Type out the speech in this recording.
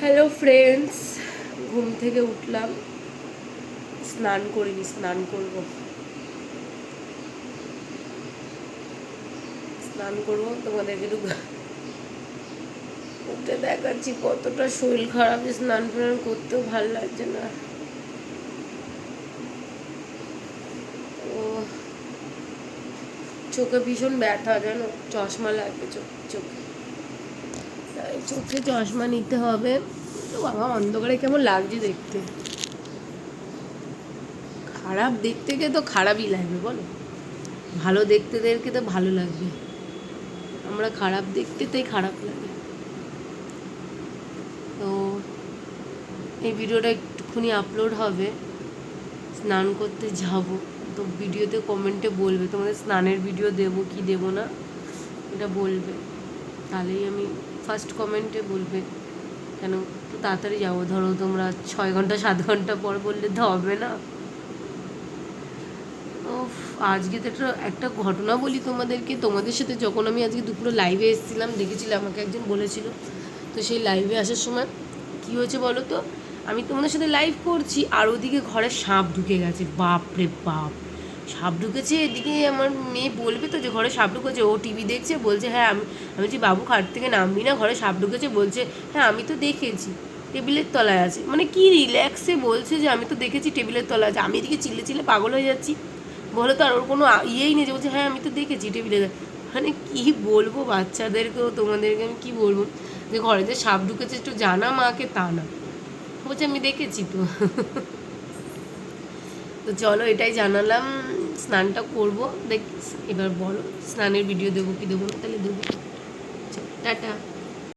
Hello friends ঘুম থেকে উঠলাম। স্নান করিনি, স্নান করব। স্নান করব তোমাদেরকে একটু উঠে দেখাচ্ছি, কতটা শরীর খারাপ যে স্নান ফান করতেও ভালো লাগছে না। চোখে ভীষণ ব্যথা, জানো? চশমা লাগবে চোখ। চোখে চশমা নিতে হবে। তো বাবা, অন্ধকারে কেমন লাগছে দেখতে? খারাপ দেখতে গিয়ে তো খারাপই লাগবে, বলো। ভালো দেখতে দেখতেদেরকে তো ভালো লাগবে। আমরা খারাপ দেখতে তাই খারাপ লাগে। তো এই ভিডিওটা একটুখানি আপলোড হবে। স্নান করতে যাব। তো ভিডিওতে কমেন্টে বলবে, তোমাদের স্নানের ভিডিও দেবো কি দেবো না? এটা বলবে। তাহলেই আমি ফার্স্ট কমেন্টে বলবে কেন তো তাড়াতাড়ি যাব ধরো তোমরা ছয় ঘণ্টা সাত ঘণ্টা পর বললে তো হবে না। উফ, আজকে তো একটা একটা ঘটনা বলি তোমাদেরকে। তোমাদের সাথে যখন আমি আজকে দুপুরে লাইভে এসেছিলাম দেখেছিলাম আমাকে একজন বলেছিল তো সেই লাইভে আসার সময় কি হয়েছে বলো তো? আমি তোমাদের সাথে লাইভ করছি আর ওদিকে ঘরে সাপ ঢুকে গেছে। বাপ রে বাপ। সাপ ঢুকেছে, এদিকে আমার মেয়ে বলবে তো যে ঘরে সাপ ঢুকেছে, ও টিভি দেখছে, বলছে হ্যাঁ আমি আমি বলছি বাবু খাট থেকে নামবি না, ঘরে সাপ ঢুকেছে, বলছে হ্যাঁ আমি তো দেখেছি, টেবিলের তলায় আছে। মানে কি রিল্যাক্সে বলছে যে, আমি তো দেখেছি টেবিলের তলায় আছে। আমি এদিকে চিল্লে চিল্লে পাগল হয়ে যাচ্ছি। বলে তো আর ওর কোনো ইয়েই নেই যে, বলছে হ্যাঁ আমি তো দেখেছি টেবিলে মানে কি বলব বাচ্চাদেরকেও, তোমাদেরকে আমি কি বলব? যে ঘরে যে সাপ ঢুকেছে, একটু জানা মাকে তা না। বলছে, আমি দেখেছি তো। তো চলো, এটাই জানালাম। স্নানটা করব। দেখ এবার বলো স্নানের ভিডিও দেবো কি দেবো না? তাহলে দেবো। টাটা।